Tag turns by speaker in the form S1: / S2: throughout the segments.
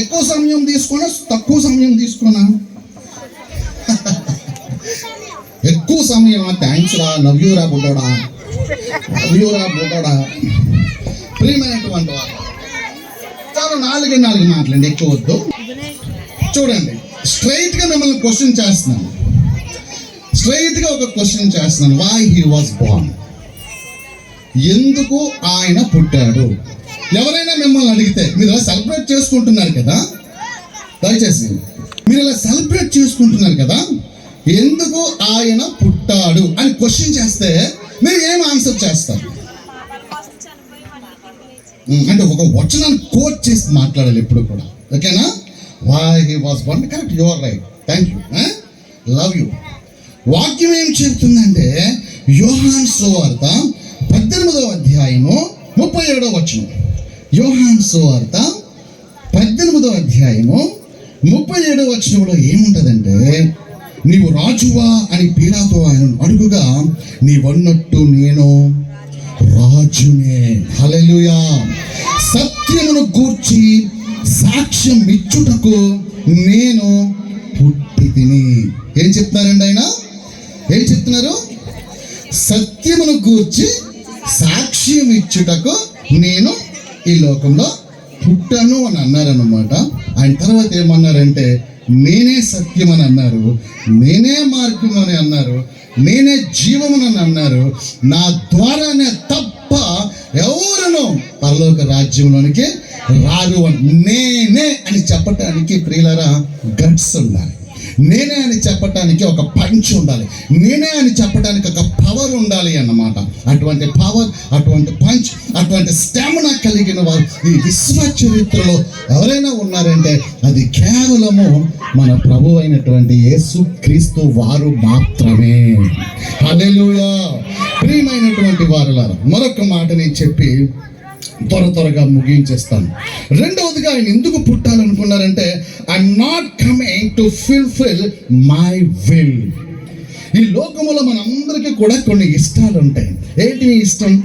S1: ఎక్కువ సమయం తీసుకున్నా తక్కువ సమయం తీసుకున్నా. ఎక్కువ సమయం థ్యాంక్స్ రా లవ్ యూ రా బుడ్డోడా. లవ్ యూ రా బుడ్డోడా. ప్రియమైనటువంటి వారు చాలా నాలుగే నాలుగు మాటలండి ఎక్కువ వద్దు. చూడండి స్ట్రైట్గా మిమ్మల్ని క్వశ్చన్ చేస్తున్నాను. స్ట్రైట్గా ఒక క్వశ్చన్ చేస్తున్నాను వై హీ వాస్ బాన్ ఎందుకు ఆయన పుట్టాడు? ఎవరైనా మిమ్మల్ని అడిగితే మీరు ఇలా సెలబ్రేట్ చేసుకుంటున్నారు కదా? దయచేసి మీరు ఇలా సెలబ్రేట్ చేసుకుంటున్నారు కదా? ఎందుకు ఆయన పుట్టాడు అని క్వశ్చన్ చేస్తే మీరు ఏం ఆన్సర్ చేస్తారు? అంటే ఒక వచనాన్ని కోట్ చేసి మాట్లాడాలి ఎప్పుడు కూడా. ఓకేనా? Why he was one correct your right thank you love you వాక్యం ఏం చెప్తుందంటే యోహాన్ సువార్త పద్దెనిమిదవ అధ్యాయము ముప్పై ఏడవ వచనం. యోహాన్ సువార్త పద్దెనిమిదవ అధ్యాయము ముప్పై ఏడో వచనంలో ఏముంటుందంటే నీవు రాజువా అని పీలాతో ఆయన అడుగుగా నీవన్నట్టు నేను రాజునే. హలలుయా సత్యమును గూర్చి సాక్ష్యం ఇచ్చుటకు నేను పుట్టి తిని ఏం చెప్తున్నారండి ఆయన? ఏం చెప్తున్నారు? సత్యమును గూర్చి సాక్ష్యం ఇచ్చుటకు నేను ఈ లోకంలో పుట్టను అని అన్నారనమాట ఆయన తర్వాత ఏమన్నారంటే నేనే సత్యం అని అన్నారు. నేనే మార్గం అని అన్నారు. నేనే జీవమునని అన్నారు. నా ద్వారానే తప్ప ఎవరును పరలోక రాజ్యంలోనికి రారు అని. నేనే అని చెప్పటానికి ప్రియులరా గట్స్ ఉండాలి నేనే అని చెప్పటానికి ఒక పంచ్ ఉండాలి. నేనే అని చెప్పడానికి ఒక పవర్ ఉండాలి అన్నమాట. అటువంటి పవర్ అటువంటి పంచ్ అటువంటి స్టామినా కలిగిన వారు ఈ విశ్వ చరిత్రలో ఎవరైనా ఉన్నారంటే అది కేవలము మన ప్రభు అయినటువంటి యేసు క్రీస్తు వారు మాత్రమే. హల్లెలూయా. ప్రియమైనటువంటి వారులారా మరొక మాటని చెప్పి త్వర త్వరగా ముగించేస్తాను. రెండవదిగా ఆయన ఎందుకు పుట్టాలనుకున్నారంటే I'm not coming to fulfil my will ఈ లోకములో మనందరికీ కూడా కొన్ని ఇష్టాలు ఉంటాయి ఏంటి మీ ఇష్టం?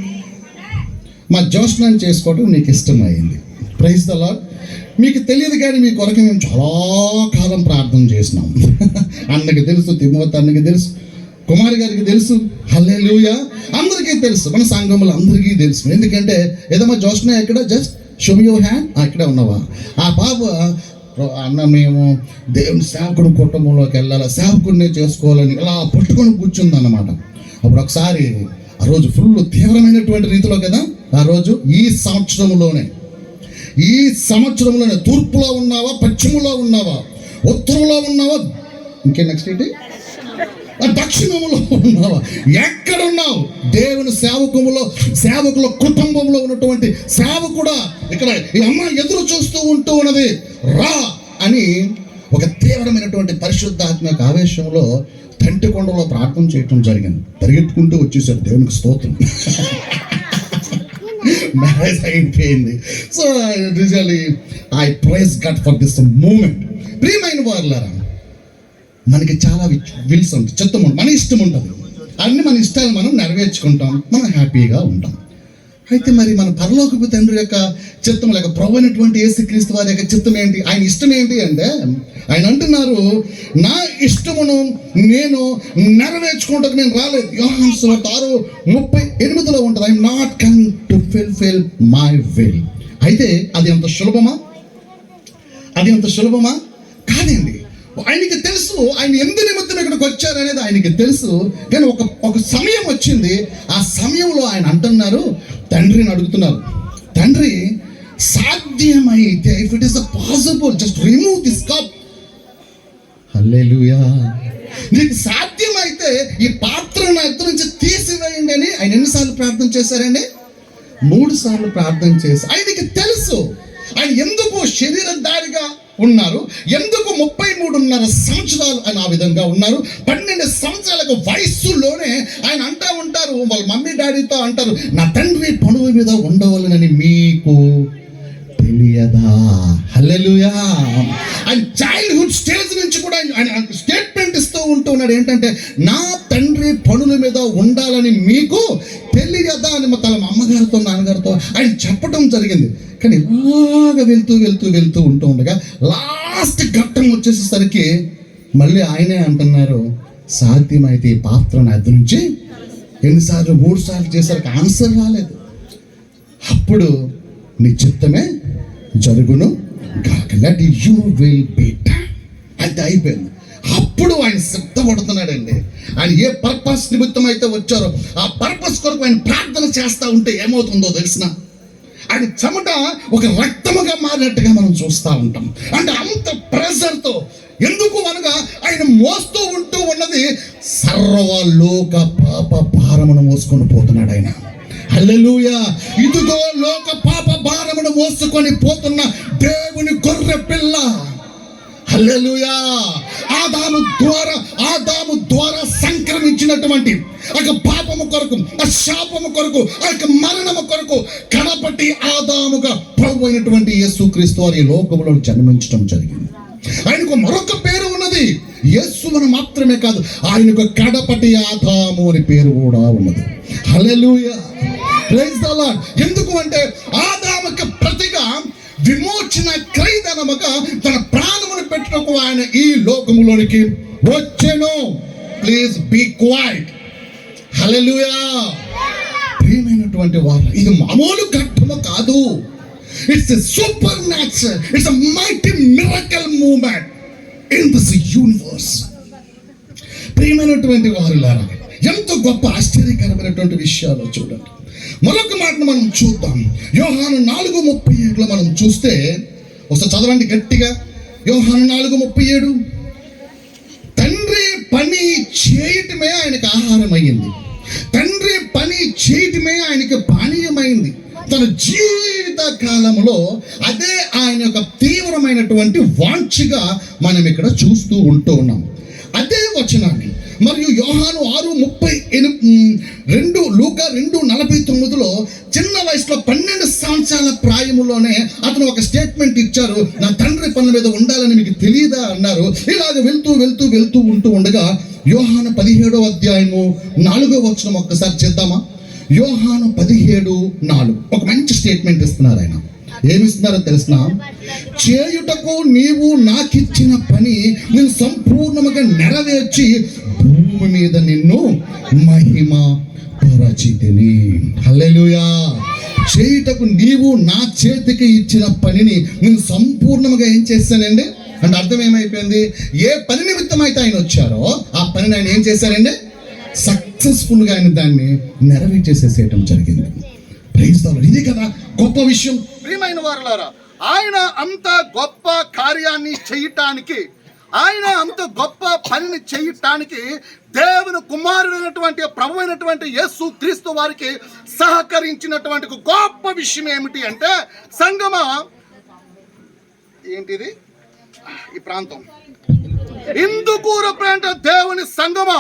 S1: మా జోష్నాన్ని చేసుకోవడం నీకు ఇష్టం అయింది ప్రైజ్ ద లాడ్ మీకు తెలియదు కానీ మీ కొరకు మేము చాలా కాలం ప్రార్థన చేసినాం. అన్నకి తెలుసు తిమ్మత అన్నకి తెలుసు. కుమారి గారికి తెలుసు. హల్లెలూయా. అందరికీ తెలుసు. మన సంఘంలో అందరికీ తెలుసు. ఎందుకంటే ఏదమ్మా జోష్న ఎక్కడ? జస్ట్ షుమ్ యూ హ్యాండ్ అక్కడే ఉన్నావా? ఆ పాప అన్న మేము దేవుని సేవకుడు కుటుంబంలోకి వెళ్ళాలి? సేవకుడిని చేసుకోవాలని ఇలా పట్టుకొని కూర్చుందన్నమాట. అప్పుడు ఒకసారి ఆ రోజు ఫుల్ తీవ్రమైనటువంటి రీతిలో కదా? ఆ రోజు ఈ సంవత్సరంలోనే ఈ సంవత్సరంలోనే తూర్పులో ఉన్నావా పశ్చిమలో ఉన్నావా ఉత్తరంలో ఉన్నావా? ఇంకే నెక్స్ట్ ఏంటి? దక్షిణములో ఉన్నావా? ఎక్కడున్నావు? దేవుని సేవకములో సేవకుల కుటుంబంలో ఉన్నటువంటి సేవకుడా? ఇక్కడ ఈ అమ్మ ఎదురు చూస్తూ ఉంటూ ఉన్నది. రా అని ఒక తీవ్రమైనటువంటి పరిశుద్ధాత్మక ఆవేశంలో తంటి కొండలో ప్రార్థన చేయటం జరిగింది. పరిగెత్తుకుంటూ వచ్చేసాడు. దేవునికి స్తోత్రం. మ్యారేజ్ అయిపోయింది. So రిజలీ I praise God for this moment ప్రియమైన వారులారా మనకి చాలా విల్స్ ఉంటుంది చిత్తం ఉంటుంది మన ఇష్టం ఉంటుంది అన్ని మన ఇష్టాలు మనం నెరవేర్చుకుంటాం. మనం హ్యాపీగా ఉంటాం. అయితే మరి మన పరలోకపు తండ్రి యొక్క చిత్తం లేక ప్రభు అయినటువంటి యేసుక్రీస్తు వారి యొక్క చిత్తం ఏంటి? ఆయన ఇష్టం ఏంటి అంటే ఆయన అంటున్నారు నా ఇష్టమును నేను నెరవేర్చుకుంటాకు నేను రాలేదు. యోహాన్ ఆరు ముప్పై ఎనిమిదిలో ఉంటుంది. I'm not coming to fulfil my will అయితే అది అంత సులభమా? అది అంత సులభమా? కాదండి. ఆయనకి తెలుసు ఆయన ఎందు నిమిత్తం ఇక్కడికి వచ్చారు అనేది ఆయనకి తెలుసు. కానీ ఒక ఒక సమయం వచ్చింది. ఆ సమయంలో ఆయన అంటున్నారు తండ్రిని అడుగుతున్నారు. తండ్రి సాధ్యమైతే if it is possible just remove this cup hallelujah. నీకు సాధ్యమైతే ఈ పాత్ర నా నుంచి తీసివేయండి అని ఆయన ఎన్నిసార్లు ప్రార్థన చేశారండి? మూడు సార్లు ప్రార్థన చేసి ఆయనకి తెలుసు. ఆయన ఎందుకు శరీరధారిగా ఉన్నారు. ఎందుకు ముప్పై మూడున్నర సంవత్సరాలు ఆయన ఆ విధంగా ఉన్నారు? పన్నెండు సంవత్సరాలకు వయస్సులోనే ఆయన అంటా ఉంటారు వాళ్ళ మమ్మీ డాడీతో అంటారు నా తండ్రి పనుల మీద ఉండవలనని మీకు తెలియదా? హల్లెలుయా. ఆయన చైల్డ్హుడ్ స్టేజ్ నుంచి కూడా ఆయన- స్టేట్ ఉంటున్నాడు. ఉంటూ ఉన్నాడు ఏంటంటే నా తండ్రి పనుల మీద ఉండాలని మీకు తెలియదా అని మా తన అమ్మగారితో నాన్నగారితో ఆయన చెప్పడం జరిగింది. కానీ ఇలాగ వెళ్తూ వెళ్తూ వెళ్తూ ఉంటూ ఉండగా లాస్ట్ ఘట్టం వచ్చేసేసరికి మళ్ళీ ఆయనే అంటున్నారు సాధ్యమైతే ఈ పాత్రను అద్దె నుంచి ఎన్నిసార్లు మూడు సార్లు చేసరికి ఆన్సర్ రాలేదు. అప్పుడు నీ చిత్తమే జరుగును కాక లెట్ యూ విల్ బీట్ అది అయిపోయింది. అప్పుడు ఆయన సిద్ధపడుతున్నాడండి? ఆయన ఏ పర్పస్ నిమిత్తం అయితే వచ్చారో ఆ పర్పస్ కొరకు ఆయన ప్రార్థన చేస్తూ ఉంటే ఏమవుతుందో తెలిసిన? ఆయన చెమట ఒక రక్తముగా మారినట్టుగా మనం చూస్తూ ఉంటాం. అంటే అంత ప్రెషర్తో ఎందుకు అనగా ఆయన మోస్తూ ఉంటూ ఉన్నది? సర్వలోక పాప భారమును మోసుకొని పోతున్నాడు ఆయన. హల్లెలూయా! ఇదిగో లోక పాప భారమును మోసుకొని పోతున్న దేవుని గొర్రె పిల్ల. హల్లెలూయా! ఆదాము ద్వారా ఆదాము ద్వారా సంక్రమించినటువంటి ఆ పాపము కొరకు ఆ శాపము కొరకు ఆ యొక్క మరణము కొరకు కడపటి ఆదాముగా ప్రభు అయినటువంటి యేసుక్రీస్తు వారి ఈ జన్మించడం జరిగింది. ఆయనకు మరొక పేరు ఉన్నది. యేసు అని మాత్రమే కాదు ఆయనకు కడపటి ఆదాము అని పేరు కూడా ఉన్నది. హల్లెలూయా. ప్రైజ్ ద లార్డ్ ఎందుకు అంటే ఆదాముకి ప్రతిగా విమోచన క్రైదనముగా తన ప్రాణమును పెట్టుటకు ఆయన ఈ లోకములోనికి వచ్చెను. ప్లీజ్ బీ క్వైట్ హల్లెలూయా ప్రియమైనటువంటి వారు ఇది మామూలు ఘట్టము కాదు. It's a supernatural it's a mighty miracle moment in this universe ప్రియమైనటువంటి వారులారా ఎంతో గొప్ప ఆశ్చర్యకరమైనటువంటి విషయాలు చూడండి. మరొక మాటను మనం చూద్దాం. యోహాను నాలుగు ముప్పై ఏడులో మనం చూస్తే ఒకసారి చదవండి గట్టిగా. యోహాను నాలుగు ముప్పై ఏడు. తండ్రి పని చేయటమే ఆయనకు ఆహారం అయ్యింది తండ్రి పని చేయటమే ఆయనకి పానీయమైంది. తన జీవిత కాలంలో అదే ఆయన యొక్క తీవ్రమైనటువంటి వాంఛగా మనం ఇక్కడ చూస్తూ ఉంటూ ఉన్నాం. అదే వచనాన్ని మరియు యోహాను ఆరు ముప్పై ఎనిమిది రెండు లూక రెండు నలభై తొమ్మిదిలో చిన్న వయసులో పన్నెండు సంవత్సరాల ప్రాయములోనే అతను ఒక స్టేట్మెంట్ ఇచ్చారు. నా తండ్రి పనుల మీద ఉండాలని మీకు తెలియదా? అన్నారు. ఇలాగ వెళ్తూ వెళ్తూ వెళ్తూ ఉంటూ ఉండగా యోహాను పదిహేడో అధ్యాయము నాలుగో వచనం ఒక్కసారి చేద్దామా? యోహాను పదిహేడు నాలుగు. ఒక మంచి స్టేట్మెంట్ ఇస్తున్నారు ఆయన. ఏమిస్తున్నారో తెలిసిన? చేయుటకు నీవు నాకిచ్చిన పని నేను సంపూర్ణముగా నెరవేర్చి భూమి మీద నిన్ను మహిమ పరచితిని. హల్లెలుయా! చేయుటకు నీవు నా చేతికి ఇచ్చిన పనిని నేను సంపూర్ణముగా ఏం చేస్తానండి అంటే అర్థం ఏమైపోయింది? ఏ పని నిమిత్తం అయితే ఆయన వచ్చారో ఆ పనిని ఆయన ఏం చేశారండి? సక్సెస్ఫుల్గా ఆయన దాన్ని నెరవేర్చేసేసేయటం జరిగింది. ప్రైజ్ ఇది కదా గొప్ప విషయం.
S2: ప్రియమైన వారులారా ఆయన అంత గొప్ప కార్యాన్ని చేయటానికి ఆయన అంత గొప్ప పనిని చేయటానికి దేవుని కుమారుడైనటువంటి ప్రభు అయినటువంటి యేసు క్రీస్తు వారికి సహకరించినటువంటి గొప్ప విషయం ఏమిటి అంటే సంగమ ఏంటిది? ఈ ప్రాంతం. ఇందుకూర ప్రాంత దేవుని సంగమ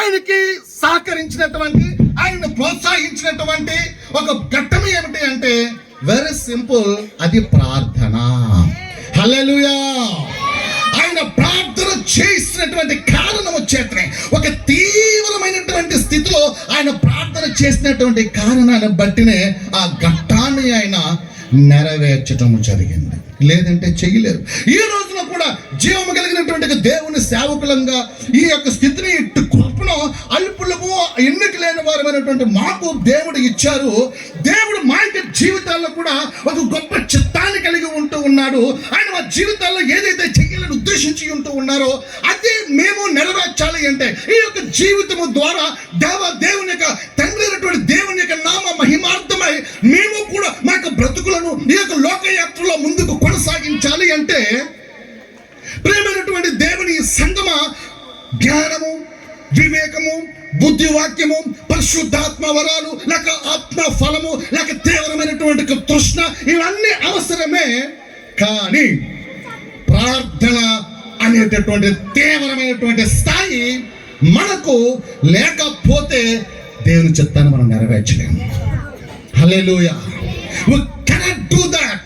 S2: ఆయనకి సహకరించినటువంటి ఆయన ప్రోత్సహించినటువంటి ఒక ఘట్టం ఏమిటి అంటే
S1: వెరీ సింపుల్ అది ప్రార్థన. హలలుయా
S2: ఆయన ప్రార్థన చేసినటువంటి కారణం చేతనే ఒక తీవ్రమైనటువంటి స్థితిలో
S1: ఆయన ప్రార్థన చేసినటువంటి కారణాన్ని బట్టినే ఆ ఘట్టాన్ని ఆయన నెరవేర్చటం జరిగింది. లేదంటే చెయ్యలేరు ఈ రోజున కూడా జీవము కలిగినటువంటి దేవుని సేవకులంగా ఈ యొక్క స్థితిని ఇట్టు ఎన్నిక లేని వారమైనటువంటి మాకు దేవుడు ఇచ్చారు. దేవుడు మా యొక్క జీవితాల్లో కూడా ఒక గొప్ప చిత్తాన్ని కలిగి ఉంటూ ఉన్నాడు. ఆయన మా జీవితాల్లో ఏదైతే చెయ్యాలని ఉద్దేశించి ఉంటూ ఉన్నారో అదే మేము నెరవేర్చాలి అంటే ఈ యొక్క జీవితము ద్వారా దేవ దేవుని యొక్క తండ్రి అయినటువంటి దేవుని యొక్క నామ మహిమార్థమై మేము కూడా మా యొక్క బ్రతుకులను ఈ యొక్క లోకయాత్రలో ముందుకు కొనసాగించాలి అంటే ప్రేమైనటువంటి దేవుని సంగమ జ్ఞానము వివేకము బుద్ధి వాక్యము పరిశుద్ధాత్మ వరాలు లేక ఆత్మ ఫలము లేక తీవ్రమైనటువంటి తృష్ణ ఇవన్నీ అవసరమే. కానీ ప్రార్థన అనేటటువంటి తీవ్రమైనటువంటి స్థాయి మనకు లేకపోతే దేవుని చిత్తాన్ని మనం నెరవేర్చలేము. Hallelujah we cannot do that.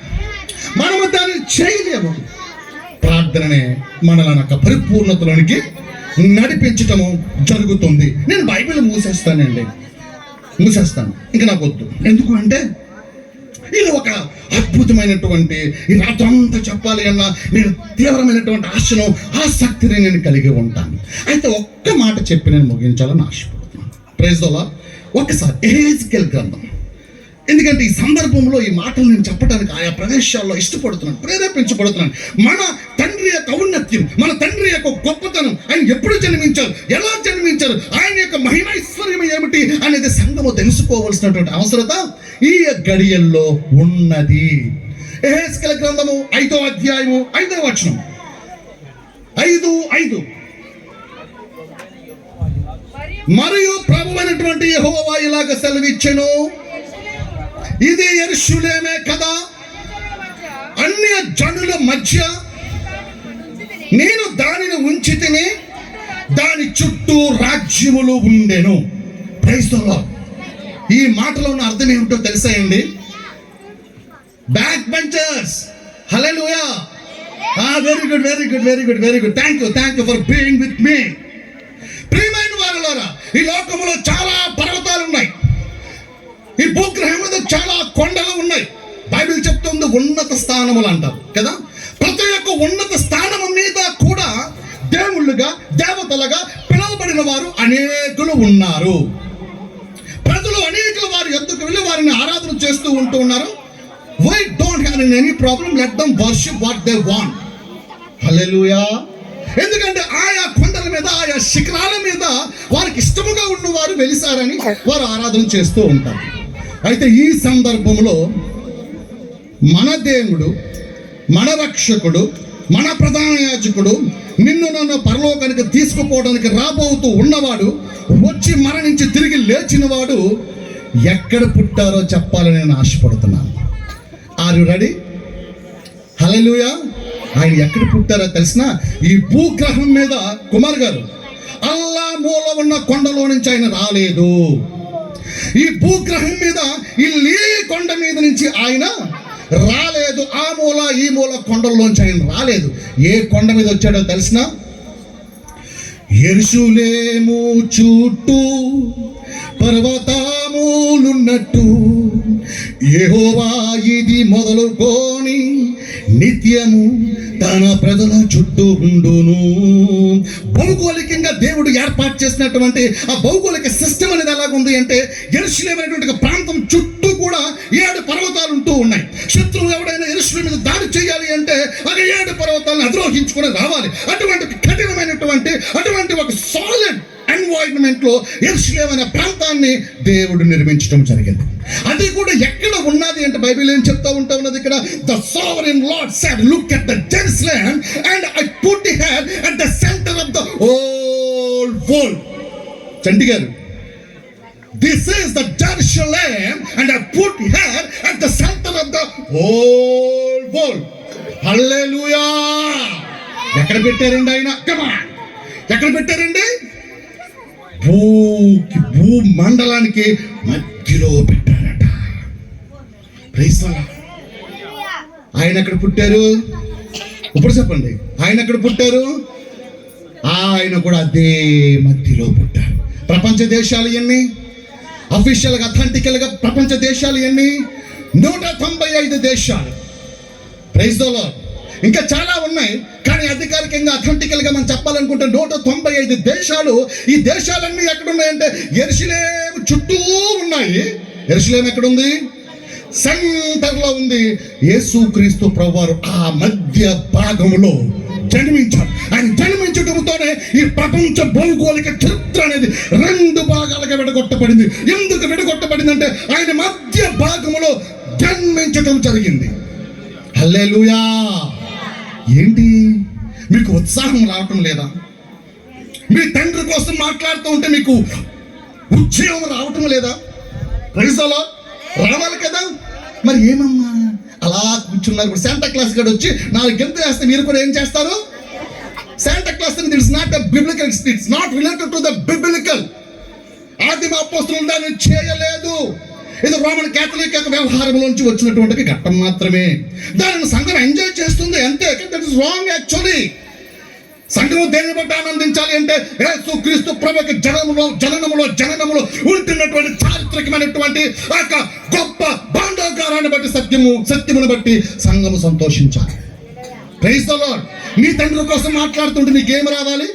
S1: మనము దాన్ని చేయలేము. ప్రార్థననే మనల్ని పరిపూర్ణతలోనికి నడిపించటము జరుగుతుంది. నేను బైబిల్ మూసేస్తానండి. మూసేస్తాను. ఇంకా నాకు వద్దు. ఎందుకు అంటే ఇది ఒక అద్భుతమైనటువంటి ఈ రాత్రంతా చెప్పాలి అన్న నేను తీవ్రమైనటువంటి ఆశను ఆసక్తిని నేను కలిగి ఉంటాను. అయితే ఒక్క మాట చెప్పి నేను ముగించాలని ఆశపడుతున్నాను. ప్రైజ్ ఒకసారి ఏజ్కెల్ గ్రంథం. ఎందుకంటే ఈ సందర్భంలో ఈ మాటలు నేను చెప్పడానికి ఆయా ప్రదేశాల్లో ఇష్టపడుతున్నాను ప్రేరేపించబడుతున్నాను. మన తండ్రి యొక్క ఔన్నత్యం మన తండ్రి యొక్క గొప్పతనం ఆయన ఎప్పుడు జన్మించారు ఎలా జన్మించారు ఆయన యొక్క మహిమైశ్వర్యం ఏమిటి అనేది సంఘము తెలుసుకోవలసినటువంటి అవసరత ఈ గడియల్లో ఉన్నది. ఎహెస్కెల గ్రంథము ఐదో అధ్యాయము ఐదో వచనం. ఐదు ఐదు. మరియు ప్రభు అయినటువంటి యెహోవా ఇలాగ సెలవిచ్చెను. ఇది ఎరుషులేమే కదా. అన్య జనుల మధ్య నేను దానిని ఉంచి తిని దాని చుట్టూ రాజ్యములు ఉండెను. ప్రైస్తలో ఈ మాటలో ఉన్న అర్థం ఏమిటో తెలుసాయండి back benchers hallelujah very good very good very good very good thank you thank you for being with me ప్రియమైన వారులారా ఈ లోకంలో చాలా పర్వతాలు ఉన్నాయి ఈ భూగ్రహం మీద చాలా కొండలు ఉన్నాయి. బైబిల్ చెప్తుంది ఉన్నత స్థానములు అంటారు కదా? ప్రతి ఒక్క ఉన్నత స్థానము మీద కూడా దేవుళ్ళుగా దేవతలుగా పిలువబడిన వారు అనేకులు ఉన్నారు. ప్రజలు అనేకులు వారి ఎందుకు వెళ్ళి వారిని ఆరాధన చేస్తూ ఉంటూ ఉన్నారు? Why don't have any problem let them worship what they want hallelujah ఎందుకంటే ఆయా కొండల మీద ఆయా శిఖరాల మీద వారికి ఇష్టముగా ఉన్నవారు వెలిసారని వారు ఆరాధన చేస్తూ ఉంటారు. అయితే ఈ సందర్భంలో మన దేవుడు మన రక్షకుడు మన ప్రధాన యాజకుడు నిన్ను నన్ను పరలోకానికి తీసుకుపోవడానికి రాబోతూ ఉన్నవాడు వచ్చి మరణించి తిరిగి లేచినవాడు ఎక్కడ పుట్టారో చెప్పాలని నేను ఆశపడుతున్నాను. ఆర్ యు రెడీ హలలుయా ఆయన ఎక్కడ పుట్టారో తెలిసిన ఈ భూగ్రహం మీద కుమార్ గారు అల్లా మూల ఉన్న కొండలో నుంచి ఆయన రాలేదు. ఈ భూగ్రహం మీద ఈ కొండ మీద నుంచి ఆయన రాలేదు. ఆ మూల ఈ మూల కొండల్లోంచి ఆయన రాలేదు. ఏ కొండ మీద వచ్చాడో తెలిసిన ఎరుషులేము చుట్టూ పర్వతాములున్నట్టు ఏహోవా ఇది మొదలుకొని నిత్యము తన ప్రజల చుట్టూ ఉండును. భౌగోళికంగా దేవుడు ఏర్పాటు చేసినటువంటి ఆ భౌగోళిక సిస్టమ్ అనేది ఎలాగుంది అంటే ఎరుసలేమైనటువంటి ప్రాంతం చుట్టూ కూడా ఏడు పర్వతాలు ఉంటూ ఉన్నాయి. శత్రువు ఎవడైనా ఎరుసలేం మీద దాడి చేయాలి అంటే ఒక ఏడు పర్వతాలను అధిరోహించుకొని రావాలి. అటువంటి కఠినమైనటువంటి అటువంటి ఒక సాలిడ్ ఎన్వైరన్మెంట్లో ఎరుసలేం అనే ప్రాంతాన్ని దేవుడు నిర్మించడం జరిగింది. అది కూడా ఎక్కడ ఉన్నది అంటే బైబిల్ ఏం చెప్తా ఉంటా ఉన్నది ఇక్కడ? The sovereign Lord said look at the Jerusalem and I put had at the centre of the whole world Chandi గారు this is the Jerusalem and I put her at the centre of the whole world hallelujah ఎక్కడ పెట్టారండి ఆయన? కమాన్ ఎక్కడ పెట్టారండి? భూకి భూ మండలానికి మధ్యలో పెట్టారట. ఆయన ఎక్కడ పుట్టారు? ఇప్పుడు చెప్పండి. ఆయన ఎక్కడ పుట్టారు? ఆయన కూడా అదే మధ్యలో పుట్టారు. ప్రపంచ దేశాలు ఎన్ని? అఫీషియల్గా అథెంటికల్గా ప్రపంచ దేశాలు ఎన్ని? నూట తొంభై ఐదు దేశాలు. ప్రైజ్ ఇంకా చాలా ఉన్నాయి. కానీ అధికారికంగా అథెంటికల్గా మనం చెప్పాలనుకుంటే నూట తొంభై ఐదు దేశాలు ఈ దేశాలన్నీ ఎక్కడున్నాయంటే ఎరుసలేం చుట్టూ ఉన్నాయి. ఎరుసలేం ఎక్కడుంది? సెంటర్లో ఉంది. ఉంది యేసుక్రీస్తు ప్రభువారు ఆ మధ్య భాగంలో జన్మించారు ఆయన జన్మించడంతోనే ఈ ప్రపంచ భౌగోళిక చరిత్ర అనేది రెండు భాగాలుగా విడగొట్టబడింది. ఎందుకు విడగొట్టబడింది అంటే ఆయన మధ్య భాగంలో జన్మించడం జరిగింది. హల్లెలూయా! ఏంటి? మీకు ఉత్సాహం రావటం లేదా? మీ తండ్రి కోసం మాట్లాడుతూ ఉంటే మీకు ఉద్యోగం రావటం లేదా? ప్రైజలో రావాలి కదా? మరి ఏమమ్మా? అలా కూర్చున్నారు ఇప్పుడు శాంటా క్లాస్ గడు వచ్చి నాలుగు గంటలు వేస్తే మీరు కూడా ఏం చేస్తారు? Santa Claus it's not biblical it's not related to the biblical ఆదిమ అపోస్తులు దాన్ని చేయలేదు. ఇది రోమన్ క్యాథలిక్ యొక్క వ్యవహారంలోంచి వచ్చినటువంటి ఘట్టం మాత్రమే. దానిని సంఘం ఎంజాయ్ చేస్తుంది అంతే. దట్ ఇస్ రాంగ్ యాక్చువల్లీ సంఘం దేని బట్టి ఆనందించాలి అంటే యేసు క్రీస్తు ప్రభుకి జనములో జననములో జననములో ఉంటున్నటువంటి చారిత్రకమైనటువంటి ఆ గొప్ప బాండాగారాన్ని బట్టి సత్యము సత్యమును బట్టి సంఘము సంతోషించాలి. క్రైస్తలో నీ తండ్రి కోసం మాట్లాడుతుంటే నీకేం రావాలి?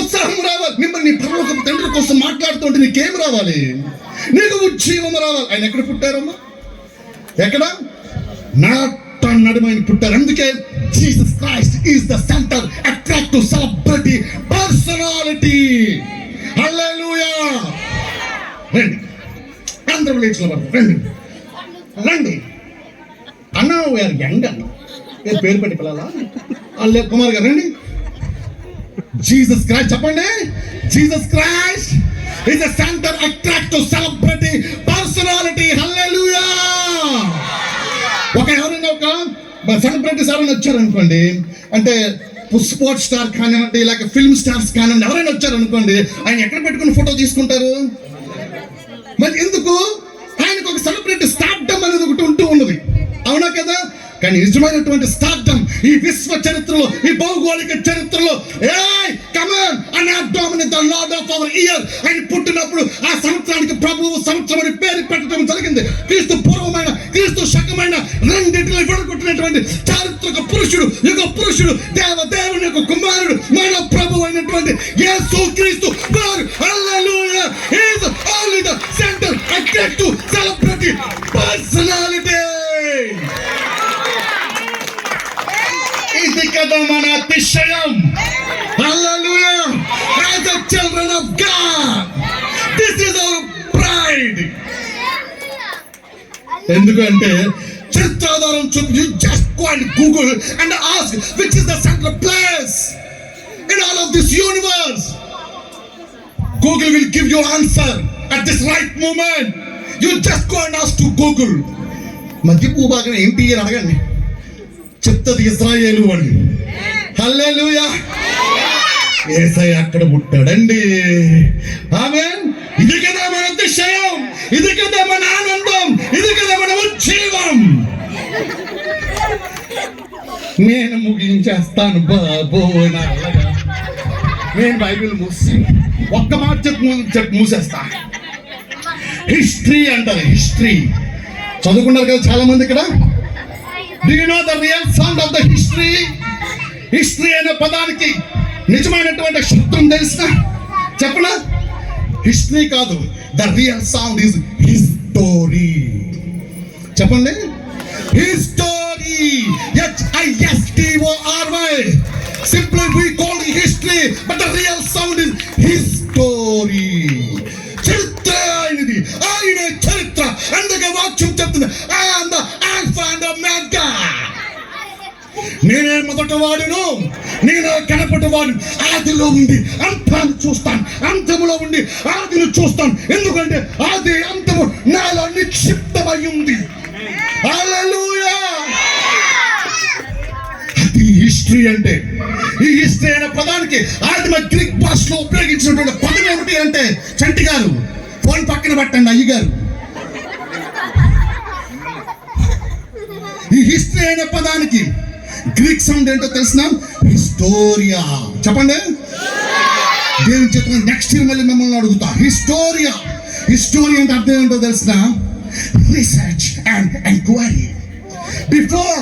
S1: ఉత్సాహం రావాలి. మిమ్మల్ని నీ తండ్రి కోసం మాట్లాడుతుంటే నీకేం రావాలి? నీకు ఉజ్జీవము రావాలి ఆయన ఎక్కడ పుట్టారమ్మా? ఎక్కడ? నాట నడుమైన పుట్టారు. అందుకే Jesus Christ is the centre attractive celebrity personality hallelujah రండి. ఆంధ్రప్రదేశ్లో లేచిన రండి. రండి. అన్న వీఆర్ యంగ్ అన్న ఏ పేరు పెట్టి పిల్లలా? వాళ్ళే కుమార్ గారు రండి. జీసస్ క్రైస్ట్ చెప్పండి. Jesus Christ is the centre attractive celebrity personality hallelujah ఒక ఎవరైనా ఒక సెలబ్రిటీస్ ఎవరైనా వచ్చారనుకోండి అంటే స్పోర్ట్స్ స్టార్ కానివ్వండి లేక ఫిల్మ్ స్టార్స్ కానివ్వండి ఎవరైనా వచ్చారనుకోండి ఆయన ఎక్కడ పెట్టుకుని ఫోటో తీసుకుంటారు? మరి ఎందుకు? ఆయనకు ఒక సెలబ్రిటీ స్టార్డమ్ అనేది ఒకటి ఉంటూ ఉన్నది. అవునా కదా? కానీ నిజమైనటువంటి స్థార్థం ఈ విశ్వ చరిత్రలో ఈ భౌగోళిక చరిత్రలో. ఏ కమాన్ అన్ abdomen the Lord of our year ఆయన పుట్టినప్పుడు ఆ సంవత్సరానికి ప్రభువు సంవత్సరం అని పేరు పెట్టడం జరిగింది. క్రీస్తు పూర్వమైన క్రీస్తు శకమైన రెండింటిని విడగొట్టినటువంటి చారిత్రక పురుషుడు యుగ పురుషుడు దేవ దేవుని యొక్క కుమారుడు మన ప్రభు అయినటువంటి యేసు క్రీస్తు. వారు hallelujah is only the centre attractive celebrity bus ఇది కదా మన అతిశయం hallelujah as the children of God this is our pride ఎందుకంటే చరిత్రాధారం చూపి just go and Google and ask which is the central place in all of this universe Google will give you answer at this right moment you just go and ask to Google మధ్య భూభాగం ఏంటి అని అడగండి. చెప్తుంది ఇజ్రాయేలు అని. హల్లెలూయా. ఏసై అక్కడ పుట్టాడండి. ఆమె ఇది కదా మన అతిశయం. ఇది కదా మన ఆనందం. ఇది కదా మన ఉజ్జీవం. నేను ముగించేస్తాను బాబో నా నేను బైబిల్ మూసి ఒక్క మాట చెప్పు చెప్పు మూసేస్తా. హిస్టరీ అంటారు హిస్టరీ. చదువుకున్నారు కదా చాలా మంది ఇక్కడ? Do you know the real sound of the history history అనే పదానికి నిజమైనటువంటి శబ్దం తెలిసిన చెప్పనా? హిస్టరీ కాదు. The real sound is his story చెప్పండి. His story H simply we call history but the real sound is his story నేనే మొదటి వాడును నేను కనపటి వాడు ఆదిలో ఉండి అంతాన్ని చూస్తాను అంతములో ఉండి ఆదిని చూస్తాను. ఎందుకంటే ఆది అంతము నాలో నిక్షిప్తమై ఉంది. అది హిస్టరీ అంటే ఈ హిస్టరీ అనే పదానికి ఆదిమ గ్రీక్ భాషలో ఉపయోగించినటువంటి పదం ఏమిటి అంటే చంటి గారు ఫోన్ పక్కన పెట్టండి అయ్యగారు. ఈ హిస్టరీ అనే పదానికి గ్రీక్ సౌండ్ ఏంటో తెలిసిన? హిస్టోరియా చెప్పండి. దేవుని చెప్పిన నెక్స్ట్ ఇయర్ మళ్ళీ మిమ్మల్ని అడుగుతా. హిస్టోరియా హిస్టోరియా అంటే అర్థం ఏంటో తెలిసిన? Research and enquiry before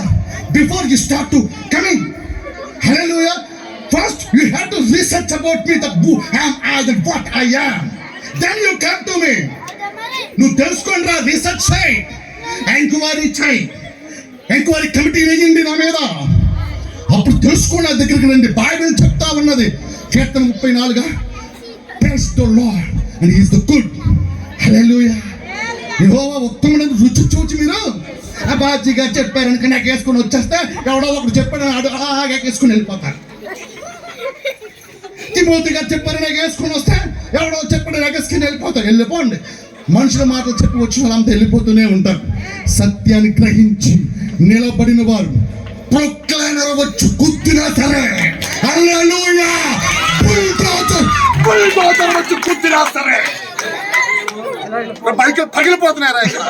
S1: before you start to coming hallelujah first you have to research about me that who am I that what I am then you come to me నువ్వు తెలుసుకోండి రా research చేయి. Enquiry చేయి. Enquiry committee వేయండి నా మీద. అప్పుడు తెలుసుకోండి నా దగ్గరికి రండి. బైబిల్ చెప్తా ఉన్నది. కీర్తన ముప్పై నాలుగా praise the Lord and is the good hallelujah యెహోవా ఉత్తముడని రుచి చూచి మీరు. ఆ చెప్పారు అనుక నాకు వేసుకొని వచ్చేస్తే ఎవడో ఒకడు చెప్పాడు అడు అలాగే వేసుకుని వెళ్ళిపోతారు. తిమోతి గారు చెప్పారు నాకు వేసుకొని వస్తే ఎవడో చెప్పాడు నాకు వేసుకుని వెళ్ళిపోతారు. వెళ్ళిపోండి. మనుషుల మాటలు చెప్పి వచ్చిన వాళ్ళంతా వెళ్ళిపోతూనే ఉంటారు. సత్యాన్ని గ్రహించి నిలబడిన వారు ప్రొక్లైనర్ వచ్చి గుద్దినా సరే. హల్లెలూయా! బుల్డోజర్! బుల్డోజర్ వచ్చి గుద్దినా సరే.
S2: బైక్ పగిలిపోతున్నారా ఇక్కడ.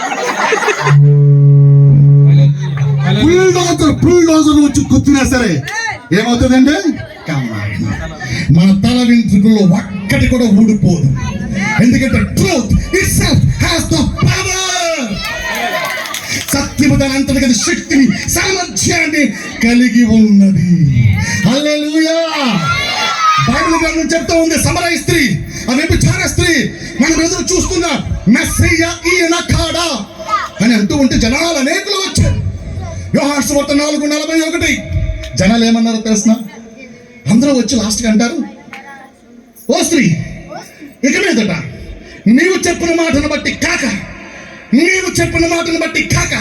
S1: బుల్డోజర్ బుల్డోజర్ వచ్చి సరే. ఏమవుతుందండి? మన తల వెంట్రుకల్లో ఒక్కటి కూడా ఊడిపోదు. ఎందుకంటే truth it has the power సత్యము దాని అంతటి శక్తిని సామర్థ్యాన్ని కలిగి ఉన్నది. హల్లెలూయా! బైబిల్ గ్రంథం చెప్తా ఉంది సమరయ స్త్రీ ఆ వ్యభిచార స్త్రీ మనం ఎదురు చూస్తున్న మెస్సయ్య ఈయన కాడా? అని అంటూ ఉంటే జనాలు అనేకులు వచ్చారు. యోహాసు నాలుగు నలభై ఒకటి. జనాలు ఏమన్నారో తెలుసిన? అందరూ వచ్చి లాస్ట్కి అంటారు ఓ స్త్రీ ఇక మీదట నీవు చెప్పిన మాటను బట్టి కాక నీవు చెప్పిన మాటను బట్టి కాక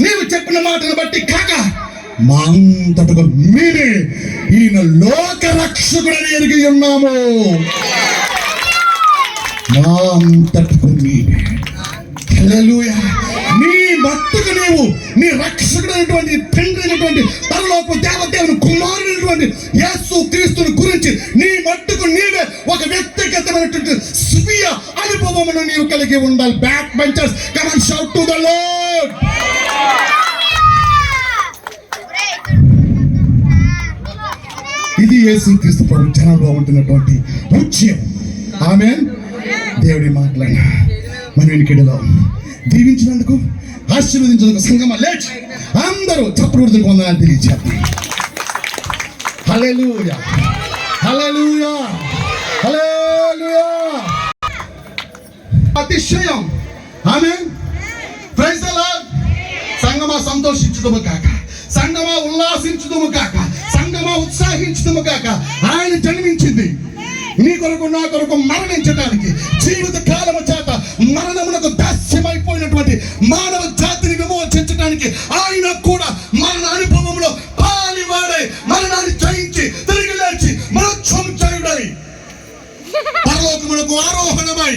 S1: నీవు చెప్పిన మాటను బట్టి కాక మా అంతటగా మీరే ఈయన లోక రక్షకుడని ఎరిగి ఉన్నాము. మా అంతటకు మీరే. నీ భక్తుకు నీవు నీ రక్షకుడైనటువంటి తండ్రి అయినటువంటి పరలోక దేవదేవుని కుమారుడైనటువంటి యేసు క్రీస్తుని గురించి నీ మట్టు అనుభవమును నీవు కలిగి ఉండాలి. Back benchers come on shout to the load Lord యేసు క్రీస్తు ప్రభు జనంలో ఉంటున్నటువంటి ఉచ్యం ఆమె దేవుడి మాట్లాడి మన వెనుకడిలో దీవించినందుకు ఆశీర్వదించినందుకు సంగమ లేచి అందరూ చప్పుడు విడుదలకు వందనాలు తెలియజేద్దాం. హల్లెలూయా హల్లెలూయా అతిశయం. ఆమె ప్రైజ్ సంగమా సంతోషించుదము కాక. సంగమా ఉల్లాసించుదము కాక. సంగమా ఉత్సాహించుదము కాక. ఆయన జన్మించింది. నీ కొరకు నా కొరకు మరణించడానికి జీవిత కాలము చేత మరణమునకు దాస్యమైపోయినటువంటి మానవ జాతిని విమోచించడానికి ఆయన కూడా మరణ అనుభవంలో పాలివాడై మరణాన్ని జయించి తిరిగి లేచి మనోత్సవం చేయుడై. పరలోకమునకు ఆరోహణమై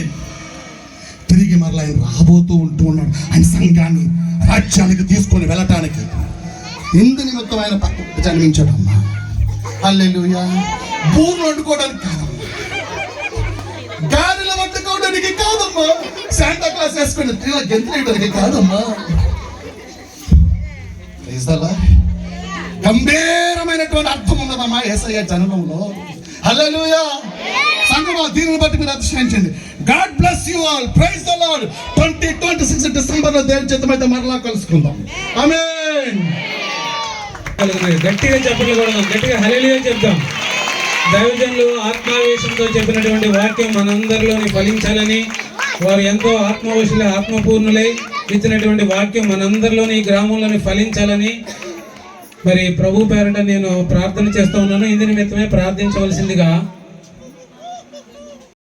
S1: తిరిగి మరలా ఆయన రాబోతూ ఉంటూ ఉన్నాడు. ఆయన సంఘాన్ని రాజ్యానికి తీసుకొని వెళ్ళటానికి. ఎందు నిమిత్తం ఆయన పక్కకు జన్మించాడమ్మా అల్లెలుయా భూమి వండుకోవడానికి కాదమ్మా. గాలిలో వండుకోవడానికి కాదమ్మా. శాంటా క్లాస్ వేసుకుని ఇలా గెంతులేయడానికి కాదమ్మా. గంభీరమైనటువంటి అర్థం ఉన్నదమ్మా ఏసయ్య జననంలో అల్లెలుయా సంఘమా దీనిని బట్టి మీరు అతిశయించండి. God bless you all praise the Lord twenty twenty six డిసెంబర్లో దేవుని చిత్తమైతే మరలా కలుసుకుందాం.
S3: ఆమె గట్టిగా చెప్పట్లు కూడా గట్టిగా హలేలుగా చెప్తాం. దైవజనులు ఆత్మావేశంతో చెప్పినటువంటి వాక్యం మనందరిలోని ఫలించాలని వారు ఎంతో ఆత్మవశులై ఆత్మపూర్ణులై ఇచ్చినటువంటి వాక్యం మనందరిలోని ఈ గ్రామంలోని ఫలించాలని. మరి ప్రభు పేరట నేను ప్రార్థన చేస్తూ ఉన్నాను. ఇందు నిమిత్తమే ప్రార్థించవలసిందిగా